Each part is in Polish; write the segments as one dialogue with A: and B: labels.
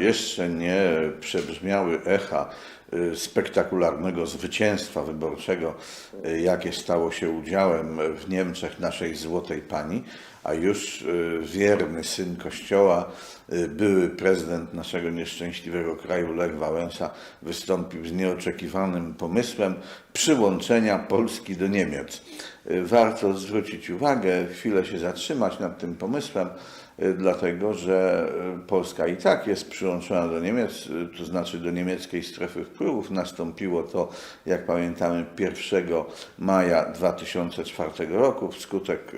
A: Jeszcze nie przebrzmiały echa y, spektakularnego zwycięstwa wyborczego, y, jakie stało się udziałem w Niemczech naszej Złotej Pani, a już y, wierny syn Kościoła, były prezydent naszego nieszczęśliwego kraju Lech Wałęsa wystąpił z nieoczekiwanym pomysłem przyłączenia Polski do Niemiec. Warto zwrócić uwagę, chwilę się zatrzymać nad tym pomysłem, dlatego że y, Polska i tak jest przyłączona do Niemiec, y, to znaczy do niemieckiej strefy wpływów. Nastąpiło to, jak pamiętamy, 1 maja 2004 roku wskutek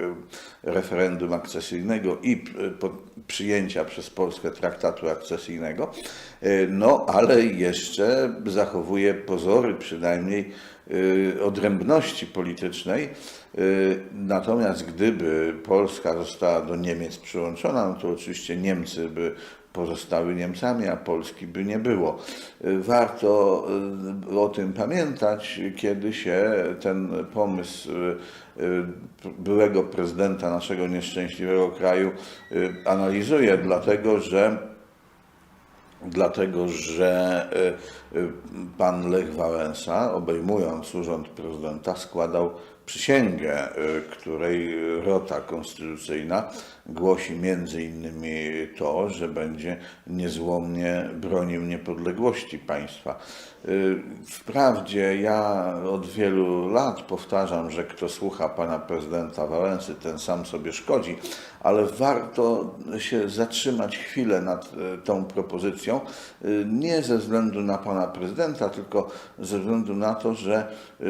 A: referendum akcesyjnego i przyjęcia przez Polskę traktatu akcesyjnego. No, ale jeszcze zachowuje pozory przynajmniej odrębności politycznej. Y, Natomiast gdyby Polska została do Niemiec przyłączona, no to oczywiście Niemcy by pozostały Niemcami, a Polski by nie było. Y, Warto y, o tym pamiętać, kiedy się ten pomysł y, y, byłego prezydenta naszego nieszczęśliwego kraju y, analizuje, dlatego że dlatego że y, y, pan Lech Wałęsa, obejmując urząd prezydenta, składał przysięgę, y, której rota konstytucyjna głosi między innymi to, że będzie niezłomnie bronił niepodległości państwa. Wprawdzie ja od wielu lat powtarzam, że kto słucha pana prezydenta Wałęsy, ten sam sobie szkodzi, ale warto się zatrzymać chwilę nad e, tą propozycją, e, nie ze względu na pana prezydenta, tylko ze względu na to, że e,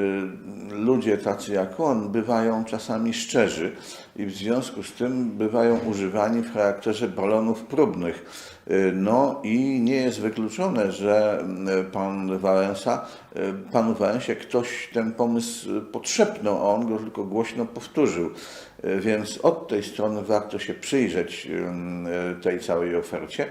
A: ludzie tacy jak on bywają czasami szczerzy i w związku z tym bywają używani w charakterze balonów próbnych. No i nie jest wykluczone, że pan Wałęsa, panu Wałęsie ktoś ten pomysł podszepnął, a on go tylko głośno powtórzył. E, Więc od tej strony warto się przyjrzeć e, tej całej ofercie,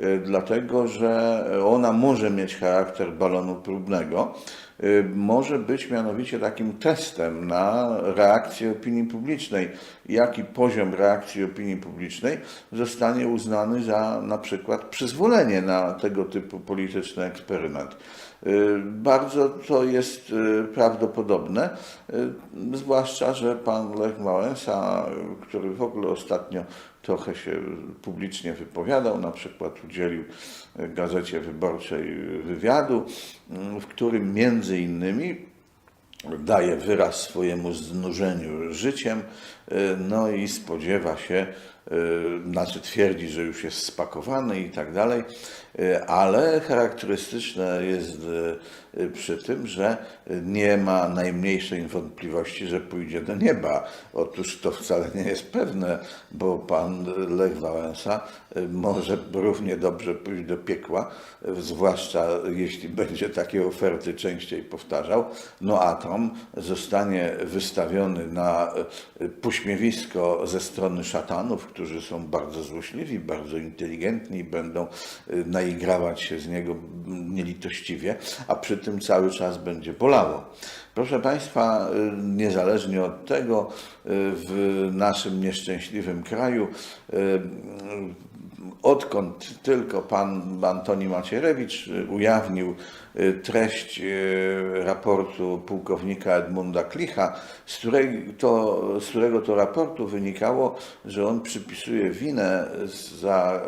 A: e, dlatego że ona może mieć charakter balonu próbnego. E, Może być mianowicie takim testem na reakcję opinii publicznej. Jaki poziom reakcji opinii publicznej zostanie uznany za na przykład przyzwolenie na tego typu polityczny eksperyment. Y, Bardzo to jest y, prawdopodobne, y, zwłaszcza, że pan Lech Wałęsa, y, który w ogóle ostatnio trochę się publicznie wypowiadał, na przykład udzielił y, Gazecie Wyborczej wywiadu, y, w którym między innymi daje wyraz swojemu znużeniu życiem, y, no i spodziewa się, y, znaczy twierdzi, że już jest spakowany i tak dalej, ale charakterystyczne jest przy tym, że nie ma najmniejszej wątpliwości, że pójdzie do nieba. Otóż to wcale nie jest pewne, bo pan Lech Wałęsa y, może równie dobrze pójść do piekła, y, zwłaszcza jeśli będzie takie oferty częściej powtarzał. No a tam zostanie wystawiony na y, pośmiewisko ze strony szatanów, którzy są bardzo złośliwi, bardzo inteligentni i będą naigrawać się z niego nielitościwie, a przy tym cały czas będzie bolało. Proszę Państwa, y, niezależnie od tego, y, w naszym nieszczęśliwym kraju, y, odkąd tylko pan Antoni Macierewicz y, ujawnił y, treść y, raportu pułkownika Edmunda Klicha, z, której to, z którego to raportu wynikało, że on przypisuje winę za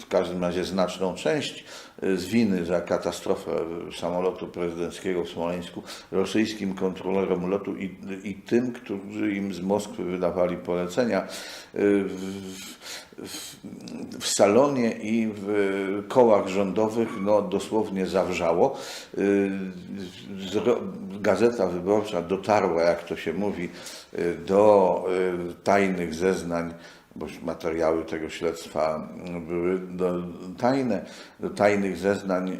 A: w każdym razie znaczną część z winy za katastrofę samolotu prezydenckiego w Smoleńsku rosyjskim kontrolerom lotu i, i tym, którzy im z Moskwy wydawali polecenia. W, w, w salonie i w kołach rządowych no, dosłownie zawrzało. Y, Gazeta Wyborcza dotarła, jak to się mówi, y, do y, tajnych zeznań bo materiały tego śledztwa były tajne, do tajnych zeznań y,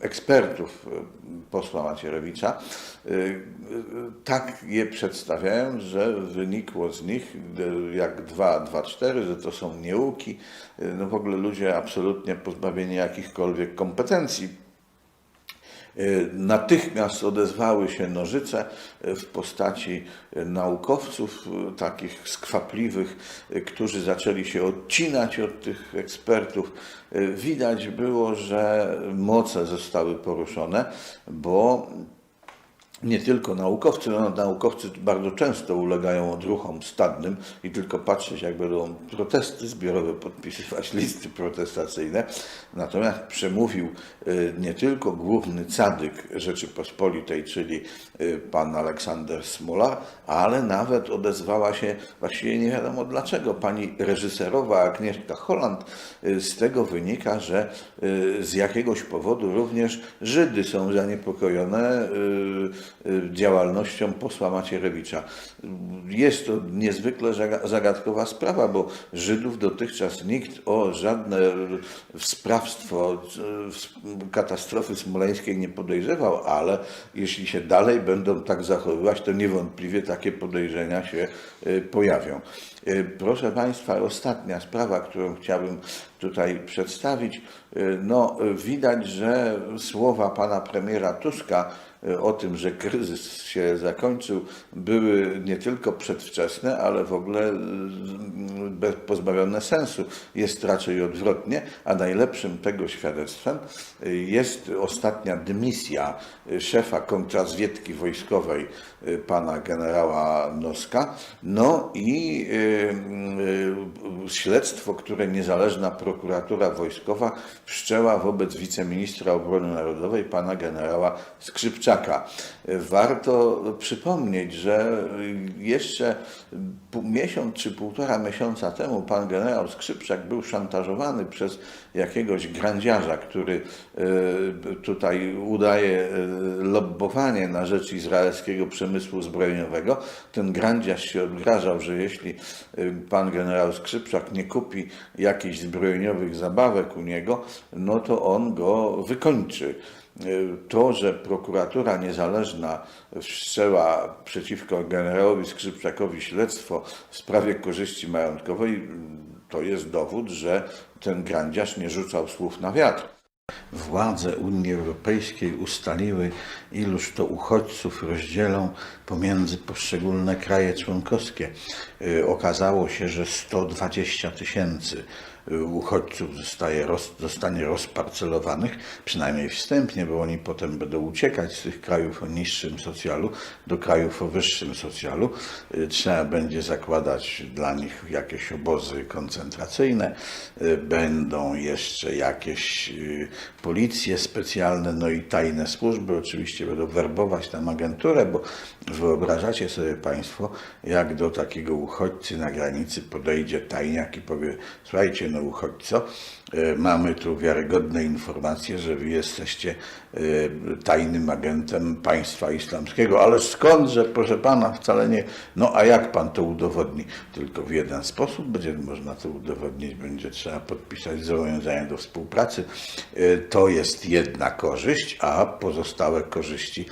A: ekspertów y, posła Macierewicza. Y, Tak je przedstawiają, że wynikło z nich jak 2, 2, 4, że to są nieuki, no w ogóle ludzie absolutnie pozbawieni jakichkolwiek kompetencji. Y, Natychmiast odezwały się nożyce y, w postaci y, naukowców, takich skwapliwych, którzy zaczęli się odcinać od tych ekspertów. Widać było, że moce zostały poruszone, bo nie tylko naukowcy, no, naukowcy bardzo często ulegają odruchom stadnym i tylko patrzeć, jak będą protesty zbiorowe podpisywać listy protestacyjne. Natomiast przemówił y, nie tylko główny cadyk Rzeczypospolitej, czyli y, pan Aleksander Smolar, ale nawet odezwała się, właściwie nie wiadomo dlaczego, pani reżyserowa Agnieszka Holland. Y, Z tego wynika, że z jakiegoś powodu również Żydy są zaniepokojone działalnością posła Macierewicza. Jest to niezwykle zaga- zagadkowa sprawa, bo Żydów dotychczas nikt o żadne sprawstwo y, katastrofy smoleńskiej nie podejrzewał, ale jeśli się dalej będą tak zachowywać, to niewątpliwie takie podejrzenia się y, pojawią. Y, Proszę Państwa, ostatnia sprawa, którą chciałbym tutaj przedstawić. Y, No, y, widać, że słowa pana premiera Tuska y, o tym, że kryzys się zakończył, były nie tylko przedwczesne, ale w ogóle bez- pozbawione sensu. Jest raczej odwrotnie, a najlepszym tego świadectwem y, jest ostatnia dymisja szefa kontrrazwiedki wojskowej pana generała Noska, no i śledztwo, które niezależna prokuratura wojskowa wszczęła wobec wiceministra obrony narodowej pana generała Skrzypczaka. Warto przypomnieć, że jeszcze miesiąc czy półtora miesiąca temu pan generał Skrzypczak był szantażowany przez jakiegoś grandziarza, który e, tutaj udaje e, lobbowanie na rzecz izraelskiego przemysłu zbrojeniowego. Ten grandziarz się odgrażał, że jeśli e, pan generał Skrzypczak nie kupi jakichś zbrojeniowych zabawek u niego, no to on go wykończy. To, że prokuratura niezależna wszczęła przeciwko generałowi Skrzypczakowi śledztwo w sprawie korzyści majątkowej, to jest dowód, że ten grandziarz nie rzucał słów na wiatr. Władze Unii Europejskiej ustaliły, iluż to uchodźców rozdzielą pomiędzy poszczególne kraje członkowskie. Y, Okazało się, że 120 tysięcy y, uchodźców zostaje, roz, zostanie rozparcelowanych, przynajmniej wstępnie, bo oni potem będą uciekać z tych krajów o niższym socjalu do krajów o wyższym socjalu. Y, Trzeba będzie zakładać dla nich jakieś obozy koncentracyjne, y, będą jeszcze jakieś y, policje specjalne, no i tajne służby oczywiście będą werbować tam agenturę, bo wyobrażacie sobie Państwo, jak do takiego uchodźcy na granicy podejdzie tajniak i powie, słuchajcie, no uchodźco, y, mamy tu wiarygodne informacje, że wy jesteście tajnym agentem państwa islamskiego, ale skądże, proszę pana, wcale nie, no a jak pan to udowodni? Tylko w jeden sposób będzie można to udowodnić, będzie trzeba podpisać zobowiązania do współpracy. Y, To jest jedna korzyść, a pozostałe korzyści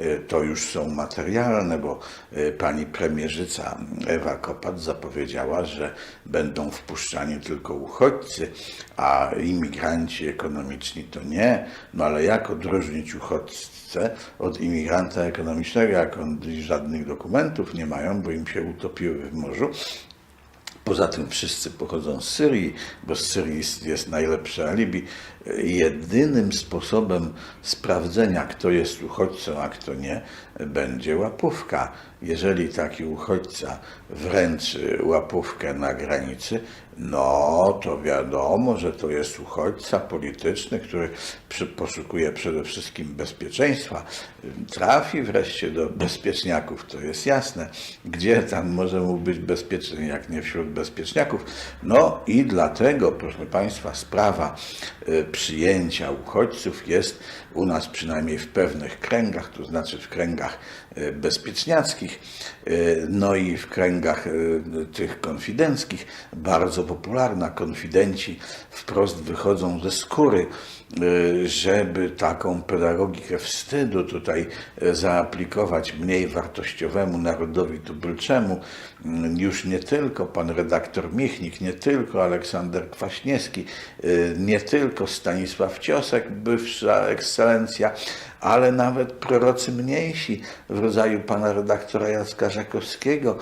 A: y, to już są materialne, bo y, pani premierzyca Ewa Kopat zapowiedziała, że będą wpuszczani tylko uchodźcy, a imigranci ekonomiczni to nie. No ale jak odróżnić uchodźcę od imigranta ekonomicznego, jak oni żadnych dokumentów nie mają, bo im się utopiły w morzu? Poza tym wszyscy pochodzą z Syrii, bo z Syrii jest najlepsze alibi. Jedynym sposobem sprawdzenia, kto jest uchodźcą, a kto nie, będzie łapówka. Jeżeli taki uchodźca wręczy łapówkę na granicy, no to wiadomo, że to jest uchodźca polityczny, który poszukuje przede wszystkim bezpieczeństwa. Trafi wreszcie do bezpieczniaków, to jest jasne. Gdzie tam może mu być bezpieczny, jak nie wśród bezpieczniaków? No i dlatego, proszę Państwa, sprawa y, przyjęcia uchodźców jest u nas przynajmniej w pewnych kręgach, to znaczy w kręgach y, bezpieczniackich, y, no i w kręgach tych konfidenckich bardzo popularna. Konfidenci wprost wychodzą ze skóry, y, żeby taką pedagogikę wstydu tutaj y, zaaplikować mniej wartościowemu narodowi tubylczemu. Y, Już nie tylko pan redaktor Michnik, nie tylko Aleksander Kwaśniewski, y, nie tylko Stanisław Ciosek, bywsza ekscelencja, ale nawet prorocy mniejsi w rodzaju pana redaktora Jacka Żakowskiego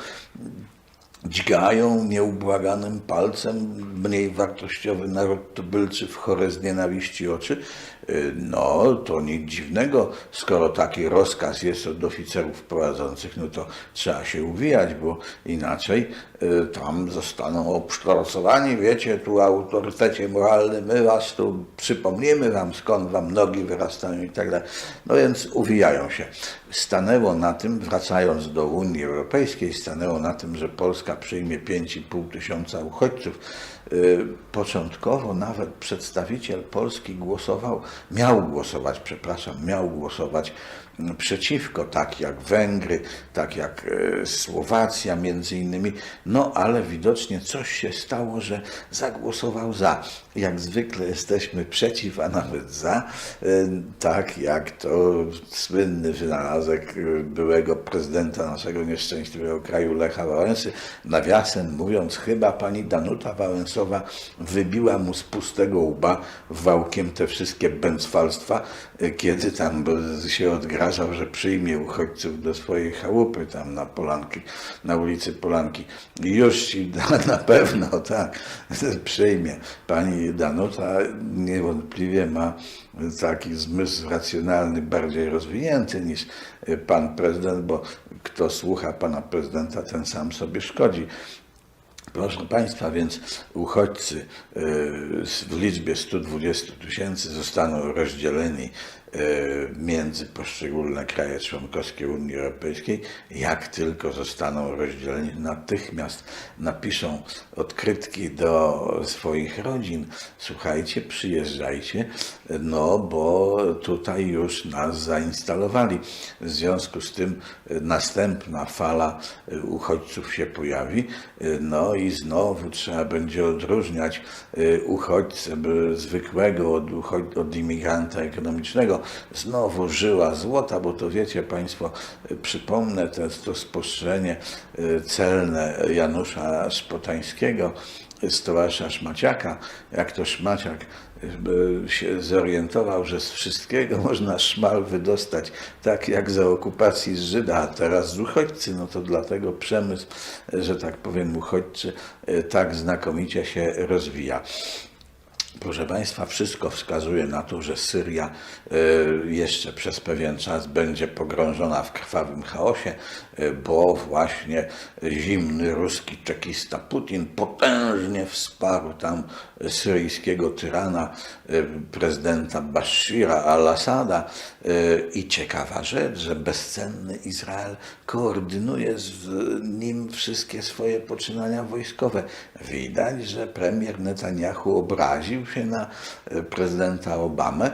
A: dźgają nieubłaganym palcem mniej wartościowy naród tubylczy w chore z nienawiści oczy, y, no to nic dziwnego, skoro taki rozkaz jest od oficerów prowadzących, no to trzeba się uwijać, bo inaczej y, tam zostaną obsztorcowani, wiecie, tu autorytecie moralny, my was tu przypomnimy wam, skąd wam nogi wyrastają i tak dalej. No więc uwijają się. Stanęło na tym, wracając do Unii Europejskiej, stanęło na tym, że Polska przyjmie 5,5 tysiąca uchodźców. Y, Początkowo nawet przedstawiciel Polski głosował, miał głosować, przepraszam, miał głosować przeciwko, tak jak Węgry, tak jak e, Słowacja między innymi, no ale widocznie coś się stało, że zagłosował za. Jak zwykle jesteśmy przeciw, a nawet za, e, tak jak to słynny wynalazek e, byłego prezydenta naszego nieszczęśliwego kraju Lecha Wałęsy, nawiasem mówiąc, chyba pani Danuta Wałęsowa wybiła mu z pustego łba wałkiem te wszystkie bęcwalstwa, kiedy tam się odgrażał, że przyjmie uchodźców do swojej chałupy tam na Polanki, na ulicy Polanki. I Już ci na, na pewno tak przyjmie. Pani Danuta niewątpliwie ma taki zmysł racjonalny bardziej rozwinięty niż pan prezydent, bo kto słucha pana prezydenta, ten sam sobie szkodzi. Proszę Państwa, więc uchodźcy y, w liczbie 120 tysięcy zostaną rozdzieleni między poszczególne kraje członkowskie Unii Europejskiej. Jak tylko zostaną rozdzieleni, natychmiast napiszą odkrytki do swoich rodzin. Słuchajcie, przyjeżdżajcie, no bo tutaj już nas zainstalowali. W związku z tym następna fala uchodźców się pojawi, no i znowu trzeba będzie odróżniać y, uchodźcę by- zwykłego od, od imigranta ekonomicznego. Znowu żyła złota, bo to wiecie Państwo, przypomnę to, to spostrzeżenie y, celne Janusza Szpotańskiego, z towarzysza Szmaciaka, jak to Szmaciak y, się zorientował, że z wszystkiego można szmal wydostać, tak jak za okupacji z Żyda, a teraz z uchodźcy, no to dlatego przemysł, że tak powiem, uchodźczy y, tak znakomicie się rozwija. Proszę Państwa, wszystko wskazuje na to, że Syria y, jeszcze przez pewien czas będzie pogrążona w krwawym chaosie, y, bo właśnie zimny ruski czekista Putin potężnie wsparł tam syryjskiego tyrana, y, prezydenta Bashira al-Assada. I ciekawa rzecz, że bezcenny Izrael koordynuje z nim wszystkie swoje poczynania wojskowe. Widać, że premier Netanyahu obraził się na y, prezydenta Obamę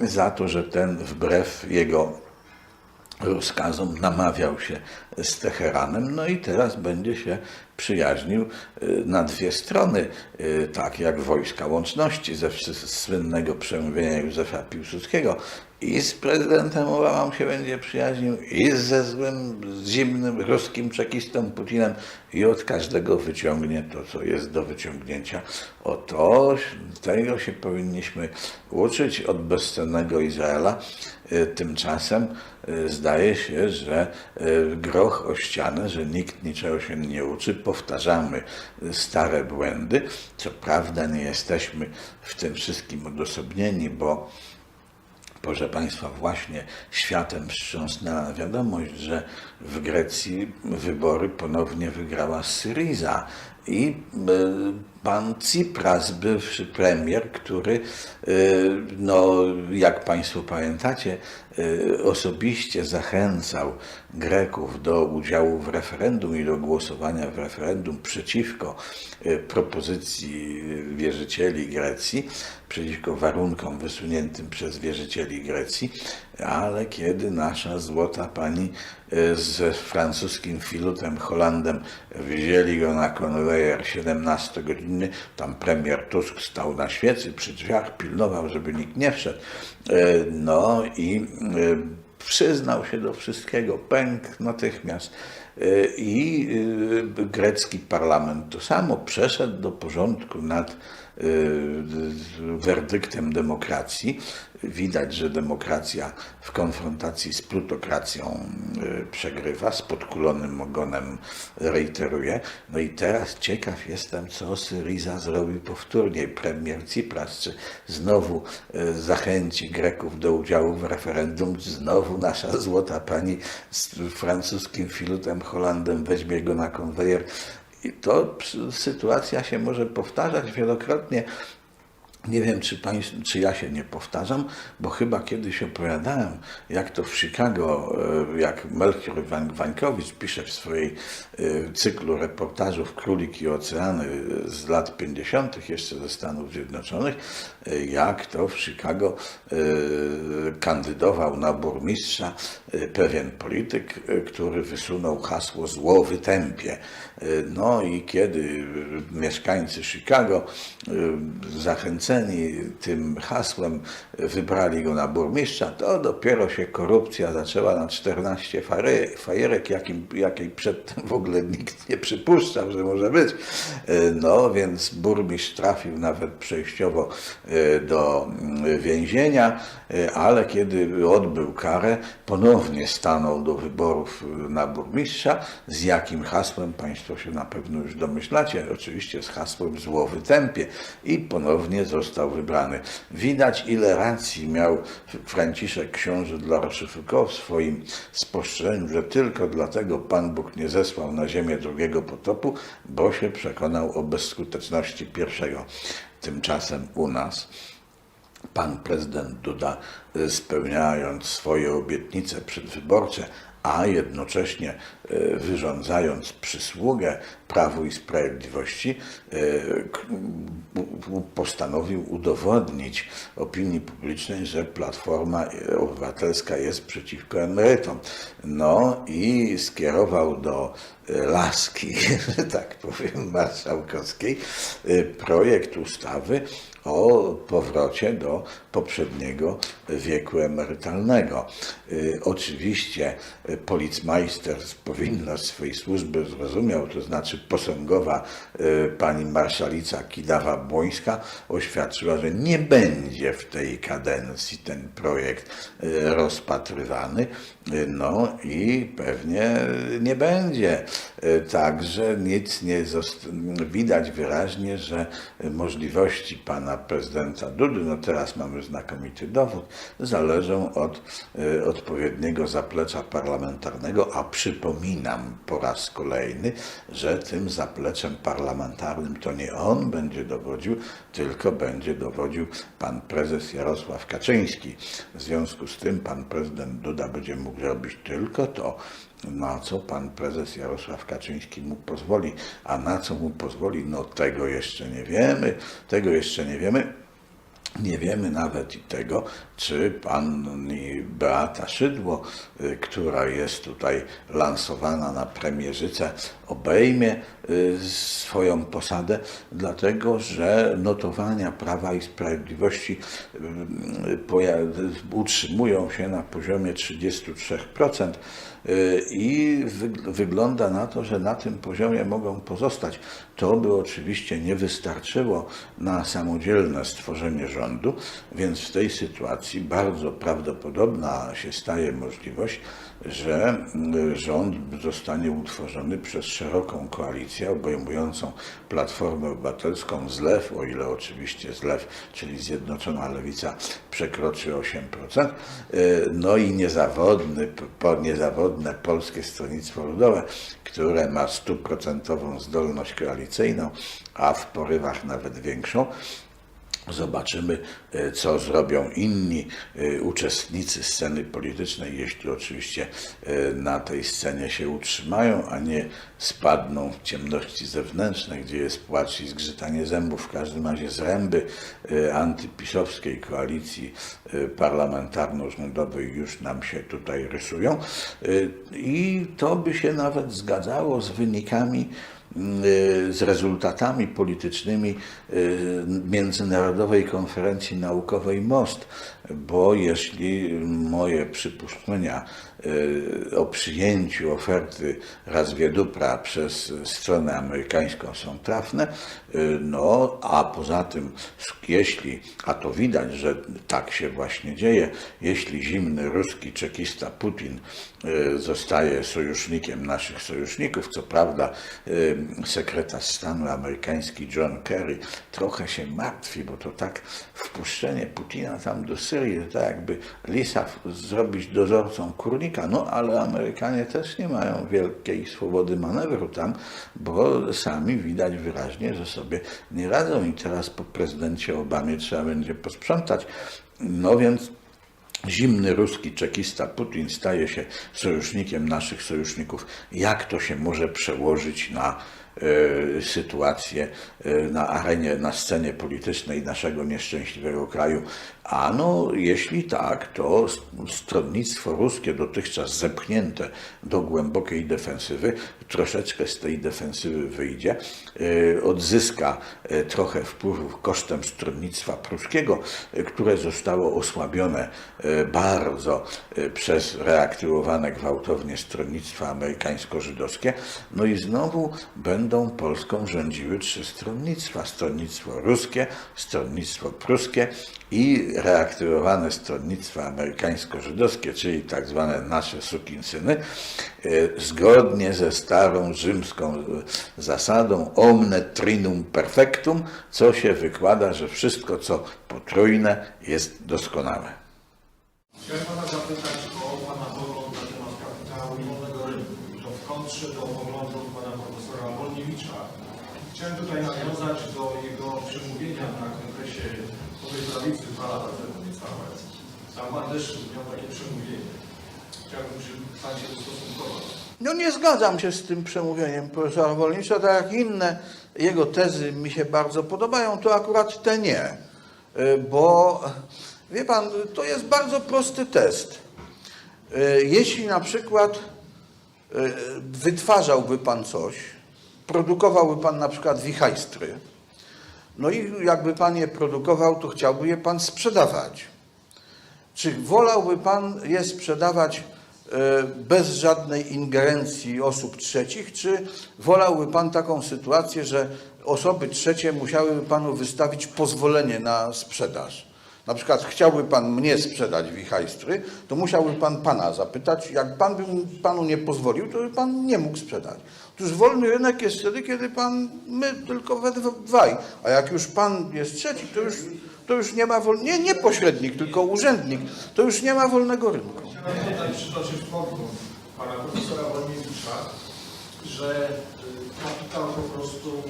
A: za to, że ten wbrew jego rozkazom namawiał się z Teheranem, no i teraz będzie się przyjaźnił y, na dwie strony, y, tak jak wojska łączności ze słynnego przemówienia Józefa Piłsudskiego. I z prezydentem Obamą się będzie przyjaźnił, i ze złym, zimnym ruskim czekistą Putinem, i od każdego wyciągnie to, co jest do wyciągnięcia. O to, tego się powinniśmy uczyć od bezcennego Izraela. Y, Tymczasem y, zdaje się, że y, groch o ścianę, że nikt niczego się nie uczy. Powtarzamy stare błędy. Co prawda nie jesteśmy w tym wszystkim odosobnieni, bo Proszę Państwa, właśnie światem wstrząsnęła wiadomość, że w Grecji wybory ponownie wygrała Syriza. I y, pan Tsipras, bywszy premier, który, y, no, jak Państwo pamiętacie, y, osobiście zachęcał Greków do udziału w referendum i do głosowania w referendum przeciwko y, propozycji wierzycieli Grecji, przeciwko warunkom wysuniętym przez wierzycieli Grecji. ale kiedy nasza złota pani z francuskim filutem Holandem wzięli go na konwejer 17-godzinny, tam premier Tusk stał na świecy przy drzwiach, pilnował, żeby nikt nie wszedł. E, No i e, przyznał się do wszystkiego, pękł natychmiast. E, I grecki parlament to samo przeszedł do porządku nad werdyktem demokracji. Widać, że demokracja w konfrontacji z plutokracją e, przegrywa, z podkulonym ogonem reiteruje. No i teraz ciekaw jestem, co Syriza zrobi powtórnie. Premier Tsipras, czy znowu e, zachęci Greków do udziału w referendum, znowu nasza złota pani z francuskim filutem Holandem weźmie go na konwejer. I to sytuacja się może powtarzać wielokrotnie. Nie wiem, czy, czy ja się nie powtarzam, bo chyba kiedyś opowiadałem, jak to w Chicago, e, jak Melchior Wańkowicz pisze w swojej e, cyklu reportażów Królik i Oceany z lat 50. jeszcze ze Stanów Zjednoczonych, e, jak to w Chicago kandydował na burmistrza pewien polityk, który wysunął hasło zło wytępie. No i kiedy mieszkańcy Chicago zachęceni tym hasłem wybrali go na burmistrza, to dopiero się korupcja zaczęła na 14 fajerek, jakim, jakiej przedtem w ogóle nikt nie przypuszczał, że może być. No więc burmistrz trafił nawet przejściowo do więzienia, ale kiedy odbył karę, ponownie stanął do wyborów na burmistrza. Z jakim hasłem Państwo się na pewno już domyślacie? Oczywiście z hasłem zło wytępie i ponownie został wybrany. Widać, ile racji miał Franciszek książę dla Rochefoucauld w swoim spostrzeżeniu, że tylko dlatego Pan Bóg nie zesłał na ziemię drugiego potopu, bo się przekonał o bezskuteczności pierwszego. Tymczasem u nas pan prezydent Duda, spełniając swoje obietnice przedwyborcze, a jednocześnie wyrządzając przysługę Prawu i Sprawiedliwości, postanowił udowodnić opinii publicznej, że Platforma Obywatelska jest przeciwko emerytom. No i skierował do laski, że tak powiem, marszałkowskiej projekt ustawy o powrocie do poprzedniego wieku emerytalnego. Oczywiście policmajster z powinność swojej służby zrozumiał, to znaczy posągowa pani marszalica Kidawa-Błońska oświadczyła, że nie będzie w tej kadencji ten projekt rozpatrywany, no i pewnie nie będzie. Także nic nie widać wyraźnie, że możliwości pana prezydenta Dudy, no teraz mamy znakomity dowód, zależą od y, odpowiedniego zaplecza parlamentarnego, a przypominam po raz kolejny, że tym zapleczem parlamentarnym to nie on będzie dowodził, tylko będzie dowodził pan prezes Jarosław Kaczyński. W związku z tym pan prezydent Duda będzie mógł robić tylko to, na co pan prezes Jarosław Kaczyński mu pozwoli, a na co mu pozwoli, no tego jeszcze nie wiemy, tego jeszcze nie wiemy. Nie wiemy nawet i tego, czy pani Beata Szydło, która jest tutaj lansowana na premierzycę, obejmie swoją posadę, dlatego że notowania Prawa i Sprawiedliwości utrzymują się na poziomie 33% i wygląda na to, że na tym poziomie mogą pozostać. To by oczywiście nie wystarczyło na samodzielne stworzenie rządu, więc w tej sytuacji bardzo prawdopodobna się staje możliwość, że rząd zostanie utworzony przez szeroką koalicję obejmującą Platformę Obywatelską, zlew, o ile oczywiście zlew, czyli Zjednoczona Lewica przekroczy 8%, no i niezawodny, niezawodne Polskie Stronnictwo Ludowe, które ma stuprocentową zdolność a w porywach nawet większą, Zobaczymy, e, co zrobią inni e, uczestnicy sceny politycznej, jeśli oczywiście e, na tej scenie się utrzymają, a nie spadną w ciemności zewnętrzne, gdzie jest płacz i zgrzytanie zębów. W każdym razie zręby antypisowskiej koalicji parlamentarno-rządowej już nam się tutaj rysują. I to by się nawet zgadzało z wynikami z rezultatami politycznymi y, Międzynarodowej Konferencji Naukowej MOST, bo jeśli moje przypuszczenia y, o przyjęciu oferty Razwiedupra przez stronę amerykańską są trafne, y, no a poza tym, jeśli, a to widać, że tak się właśnie dzieje, jeśli zimny ruski czekista Putin y, zostaje sojusznikiem naszych sojuszników, co prawda y, sekretarz stanu amerykański John Kerry trochę się martwi, bo to tak wpuszczenie Putina tam do Syrii, to tak jakby lisa zrobić dozorcą kurnika, no ale Amerykanie też nie mają wielkiej swobody manewru tam, bo sami widać wyraźnie, że sobie nie radzą i teraz po prezydencie Obamie trzeba będzie posprzątać. No więc Zimny ruski czekista Putin staje się sojusznikiem naszych sojuszników. Jak to się może przełożyć na sytuację e, na arenie, na scenie politycznej naszego nieszczęśliwego kraju? Ano, jeśli tak, to stronnictwo ruskie, dotychczas zepchnięte do głębokiej defensywy, troszeczkę z tej defensywy wyjdzie, e, odzyska e, trochę wpływów kosztem stronnictwa pruskiego, e, które zostało osłabione e, bardzo e, przez reaktywowane gwałtownie stronnictwa amerykańsko-żydowskie. No i znowu będą Polską rządziły trzy stronnictwa. Stronnictwo ruskie, stronnictwo pruskie i reaktywowane stronnictwa amerykańsko-żydowskie, czyli tak zwane nasze sukinsyny, e, zgodnie ze starą rzymską e, zasadą omne trinum perfectum, co się wykłada, że wszystko co potrójne jest doskonałe.
B: Chciałem Pana zapytać o Pana pogląd na temat kapitału i wolnego rynku. To w kontrze do poglądów Pana Profesora Wolniewicza. Chciałem tutaj nawiązać do jego przemówienia na kongresie Nowej Prawicy dwa lata temu niecałe. Tam Pan też miał takie przemówienie. Chciałbym, żeby Pan się ustosunkował.
A: No nie zgadzam się z tym przemówieniem profesora Wolnicza, tak jak inne jego tezy mi się bardzo podobają, to akurat te nie. Y, Bo wie pan, to jest bardzo prosty test. Y, Jeśli na przykład y, wytwarzałby pan coś, produkowałby pan na przykład wichajstry, no i jakby pan je produkował, to chciałby je pan sprzedawać. Czy wolałby Pan je sprzedawać e, bez żadnej ingerencji osób trzecich, czy wolałby Pan taką sytuację, że osoby trzecie musiałyby Panu wystawić pozwolenie na sprzedaż? Na przykład chciałby Pan mnie sprzedać wichajstry, to musiałby Pan Pana zapytać, jak Pan by Panu nie pozwolił, to by Pan nie mógł sprzedać. Otóż wolny rynek jest wtedy, kiedy Pan, my tylko we dwaj, a jak już Pan jest trzeci, to już, to już nie ma wol... nie, nie pośrednik, tylko urzędnik, to już nie ma wolnego rynku.
B: Chciałem tutaj przytoczyć pogląd Pana Profesora Wolniewicza, że y, kapitał po prostu,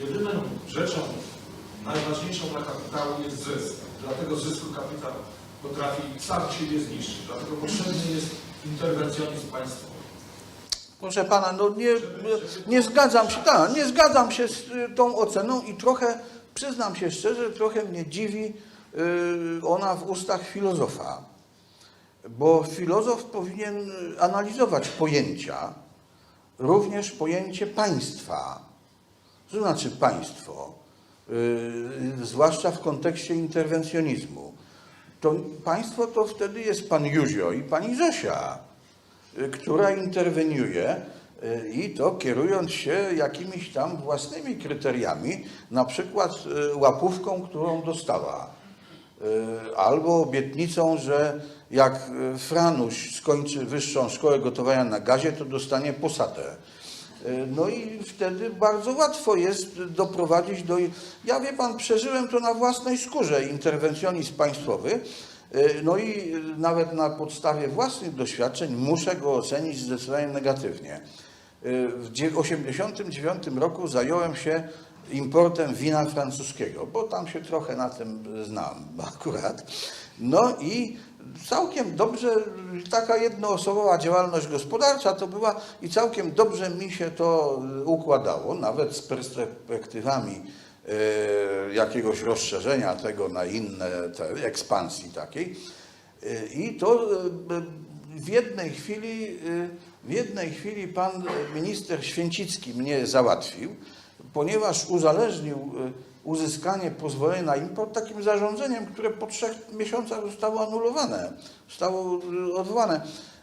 B: jedyną rzeczą najważniejszą dla kapitału jest zysk. Dlatego zysku kapitał potrafi sam siebie zniszczyć. Dlatego potrzebny jest interwencjonizm państwowy.
A: Proszę pana, no nie, nie zgadzam się, tak, nie zgadzam się z y, tą oceną i trochę, przyznam się szczerze, trochę mnie dziwi y, ona w ustach filozofa. Bo filozof powinien y, analizować pojęcia, również pojęcie państwa. Co znaczy państwo? Yy, zwłaszcza w kontekście interwencjonizmu. To państwo to wtedy jest pan Józio i pani Zosia, y, która interweniuje y, i to kierując się jakimiś tam własnymi kryteriami, na przykład y, łapówką, którą dostała. Y, albo obietnicą, że jak y, Franuś skończy wyższą szkołę gotowania na gazie, to dostanie posadę. Y, No i wtedy bardzo łatwo jest doprowadzić do. Ja wie pan, przeżyłem to na własnej skórze interwencjonizm państwowy. Y, No i nawet na podstawie własnych doświadczeń muszę go ocenić zdecydowanie negatywnie. Y, W 1989 roku zająłem się importem wina francuskiego, bo tam się trochę na tym znam akurat. No i całkiem dobrze, taka jednoosobowa działalność gospodarcza to była i całkiem dobrze mi się to układało, nawet z perspektywami e, jakiegoś rozszerzenia tego na inne, te, ekspansji takiej. E, I to e, w jednej chwili, w jednej chwili pan minister Święcicki mnie załatwił, ponieważ uzależnił uzyskanie pozwolenia na import takim zarządzeniem, które po trzech miesiącach zostało anulowane, zostało odwołane.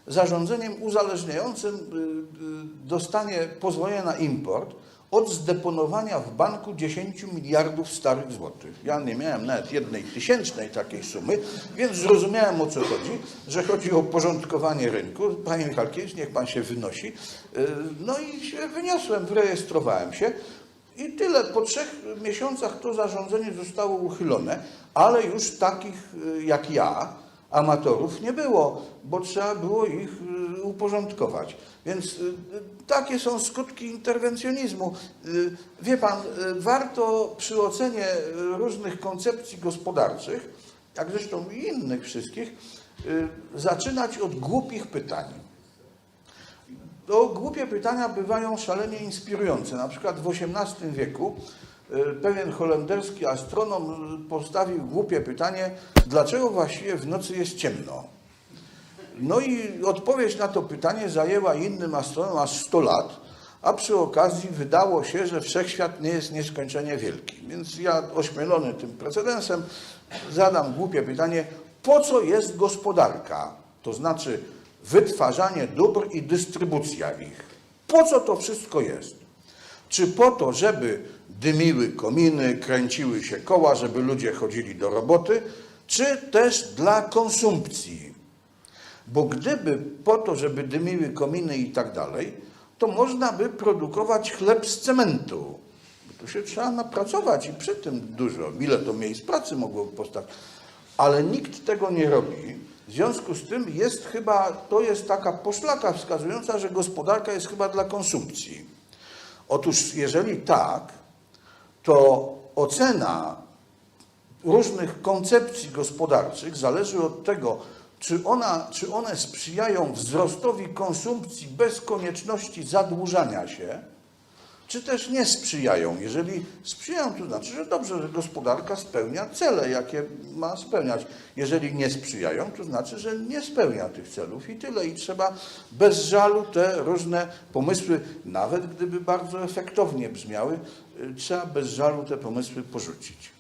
A: Zarządzeniem uzależniającym dostanie pozwolenia na import od zdeponowania w banku 10 miliardów starych złotych. Ja nie miałem nawet jednej tysięcznej takiej sumy, więc zrozumiałem o co chodzi, że chodzi o porządkowanie rynku. Panie Michalkiewicz, niech pan się wynosi. Yy, No i się wyniosłem, wyrejestrowałem się. I tyle. Po trzech miesiącach to zarządzenie zostało uchylone, ale już takich y, jak ja, amatorów, nie było, bo trzeba było ich y, uporządkować. Więc y, takie są skutki interwencjonizmu. Y, Wie pan, warto przy ocenie różnych koncepcji gospodarczych, jak zresztą i innych wszystkich, zaczynać od głupich pytań. To głupie pytania bywają szalenie inspirujące. Na przykład w XVIII wieku pewien holenderski astronom y, postawił głupie pytanie, dlaczego właściwie w nocy jest ciemno. No i odpowiedź na to pytanie zajęła innym astronomom aż 100 lat, a przy okazji wydało się, że wszechświat nie jest nieskończenie wielki. Więc ja ośmielony tym precedensem zadam głupie pytanie, po co jest gospodarka? To znaczy wytwarzanie dóbr i dystrybucja ich. Po co to wszystko jest? Czy po to, żeby dymiły kominy, kręciły się koła, żeby ludzie chodzili do roboty, czy też dla konsumpcji? Bo gdyby po to, żeby dymiły kominy i tak dalej, to można by produkować chleb z cementu. Tu się trzeba napracować i przy tym dużo. Ile to miejsc pracy mogłoby powstać? Ale nikt tego nie robi. W związku z tym jest chyba, to jest taka poszlaka wskazująca, że gospodarka jest chyba dla konsumpcji. Otóż jeżeli tak, to ocena różnych koncepcji gospodarczych zależy od tego, czy, ona, czy one sprzyjają wzrostowi konsumpcji bez konieczności zadłużania się, czy też nie sprzyjają. Jeżeli sprzyjają, to znaczy, że dobrze, że gospodarka spełnia cele, jakie ma spełniać. Jeżeli nie sprzyjają, to znaczy, że nie spełnia tych celów i tyle. I trzeba bez żalu te różne pomysły, nawet gdyby bardzo efektownie brzmiały, y, trzeba bez żalu te pomysły porzucić.